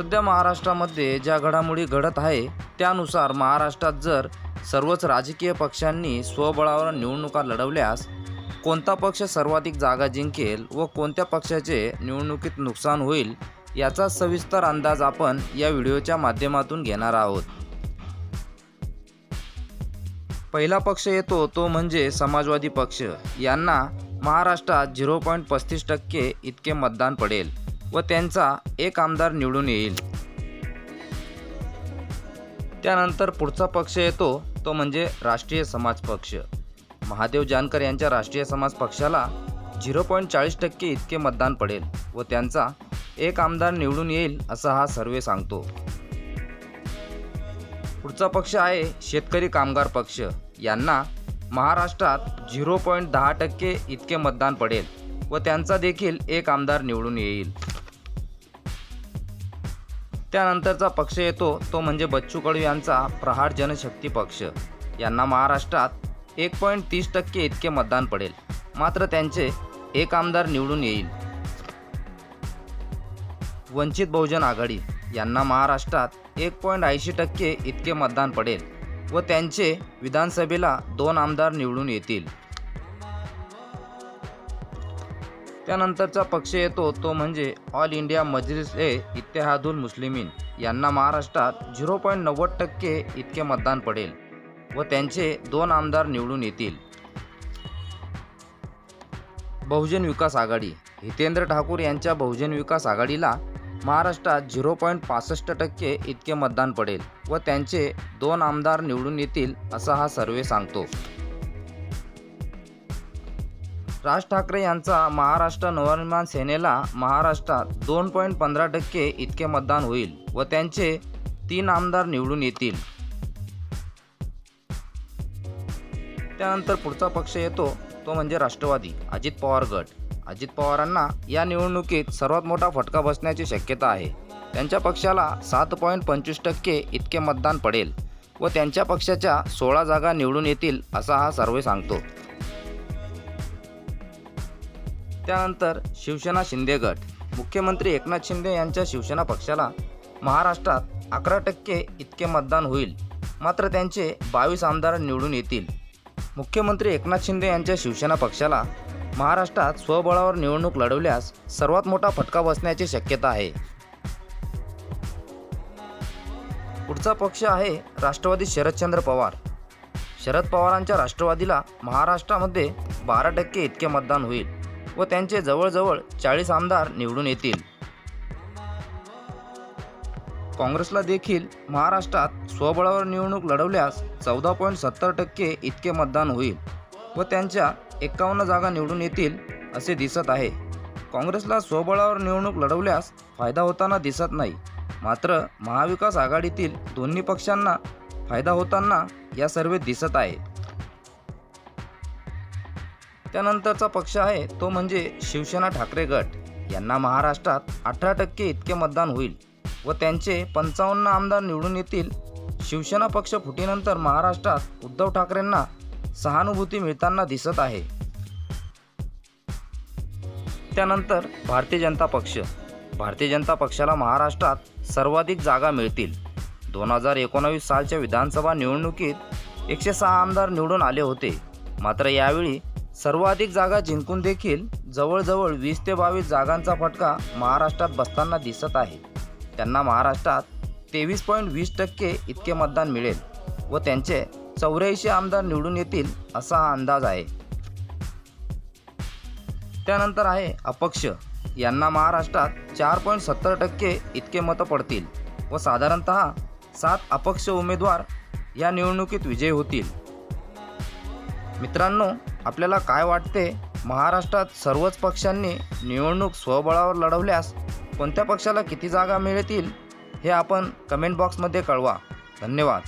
सध्या महाराष्ट्रामध्ये ज्या घडामोडी घडत आहे त्यानुसार महाराष्ट्रात जर सर्वच राजकीय पक्षांनी स्वबळावर निवडणुका लढवल्यास कोणता पक्ष सर्वाधिक जागा जिंकेल व कोणत्या पक्षाचे निवडणुकीत नुकसान होईल याचा सविस्तर अंदाज आपण या व्हिडिओच्या माध्यमातून घेणार आहोत. पहिला पक्ष येतो तो म्हणजे समाजवादी पक्ष. यांना महाराष्ट्रात झिरो पॉईंट पस्तीस टक्के इतके मतदान पडेल. व त्यांचा एक आमदार निवडून येईल. त्यानंतर पुढचा पक्ष येतो तो म्हणजे राष्ट्रीय समाज पक्ष. महादेव जानकर यांच्या राष्ट्रीय समाज पक्षाला झिरो पॉईंट चाळीस टक्के इतके मतदान पडेल व त्यांचा एक आमदार निवडून येईल असा हा सर्वे सांगतो. पुढचा पक्ष आहे शेतकरी कामगार पक्ष. यांना महाराष्ट्रात झिरो पॉईंट दहा टक्के इतके मतदान पडेल व त्यांचा देखील एक आमदार निवडून येईल. त्यानंतरचा पक्ष येतो तो म्हणजे बच्चू कडू यांचा प्रहार जनशक्ती पक्ष. यांना महाराष्ट्रात एक पॉईंट तीस टक्के इतके मतदान पडेल. मात्र त्यांचे एक आमदार निवडून येईल. वंचित बहुजन आघाडी यांना महाराष्ट्रात एक पॉईंट ऐंशी टक्के इतके मतदान पडेल व त्यांचे विधानसभेला दोन आमदार निवडून येतील. त्यानंतरचा पक्ष येतो तो म्हणजे ऑल इंडिया मजलिस ए इत्तेहादुल मुस्लिमीन. यांना महाराष्ट्रात झिरो पॉईंट नव्वद टक्के इतके मतदान पडेल व त्यांचे दोन आमदार निवडून येतील. बहुजन विकास आघाडी. हितेंद्र ठाकूर यांच्या बहुजन विकास आघाडीला महाराष्ट्रात झिरो पॉईंट पासष्ट टक्के इतके मतदान पडेल व त्यांचे दोन आमदार निवडून येतील असा हा सर्वे सांगतो. राज ठाकरे यांचा महाराष्ट्र नवनिर्माण सेनेला महाराष्ट्रात दोन पॉईंट पंधरा टक्के इतके मतदान होईल व त्यांचे तीन आमदार निवडून येतील. त्यानंतर पुढचा पक्ष येतो तो म्हणजे राष्ट्रवादी अजित पवार गट. अजित पवारांना या निवडणुकीत सर्वात मोठा फटका बसण्याची शक्यता आहे. त्यांच्या पक्षाला सात पॉईंट पंचवीस टक्के इतके मतदान पडेल व त्यांच्या पक्षाच्या सोळा जागा निवडून येतील असा हा सर्वे सांगतो. त्यानंतर शिवसेना शिंदे गट. मुख्यमंत्री एकनाथ शिंदे यांच्या शिवसेना पक्षाला महाराष्ट्रात अकरा टक्के इतके मतदान होईल. मात्र त्यांचे बावीस आमदार निवडून येतील. मुख्यमंत्री एकनाथ शिंदे यांच्या शिवसेना पक्षाला महाराष्ट्रात स्वबळावर निवडणूक लढवल्यास सर्वात मोठा फटका बसण्याची शक्यता आहे. पुढचा पक्ष आहे राष्ट्रवादी शरदचंद्र पवार. शरद पवारांच्या राष्ट्रवादीला महाराष्ट्रामध्ये बारा टक्के इतके मतदान होईल. व त्यांचे जवळजवळ चाळीस आमदार निवडून येतील. काँग्रेसला देखील महाराष्ट्रात स्वबळावर निवडणूक लढवल्यास चौदा पॉईंट सत्तर टक्के इतके मतदान होईल व त्यांच्या एकावन्न जागा निवडून येतील असे दिसत आहे. काँग्रेसला स्वबळावर निवडणूक लढवल्यास फायदा होताना दिसत नाही. मात्र महाविकास आघाडीतील दोन्ही पक्षांना फायदा होताना या सर्वेत दिसत आहे. त्यानंतरचा पक्ष आहे तो म्हणजे शिवसेना ठाकरे गट. यांना महाराष्ट्रात अठरा टक्के इतके मतदान होईल व त्यांचे पंचावन्न आमदार निवडून येतील. शिवसेना पक्ष फुटीनंतर महाराष्ट्रात उद्धव ठाकरेंना सहानुभूती मिळताना दिसत आहे. त्यानंतर भारतीय जनता पक्ष. भारतीय जनता पक्षाला महाराष्ट्रात सर्वाधिक जागा मिळतील. दोन हजार एकोणावीस सालच्या विधानसभा निवडणुकीत एकशे सहा आमदार निवडून आले होते. मात्र यावेळी सर्वाधिक जागा जिंकून देखील जवळजवळ वीस ते बावीस जागांचा फटका महाराष्ट्रात बसताना दिसत आहे. त्यांना महाराष्ट्रात तेवीस पॉईंट वीस टक्के इतके मतदान मिळेल व त्यांचे चौऱ्याऐंशी आमदार निवडून येतील असा हा अंदाज आहे. त्यानंतर आहे अपक्ष. यांना महाराष्ट्रात चार पॉईंट सत्तर टक्के इतके मतं पडतील व साधारणत सात अपक्ष उमेदवार या निवडणुकीत विजयी होतील. मित्रांनो आपल्याला काय वाटते? महाराष्ट्रात सर्वच पक्षांनी निवडणूक स्वबळावर लढवल्यास कोणत्या पक्षाला किती जागा मिळतील? हे आपण कमेंट बॉक्समध्ये कळवा. धन्यवाद.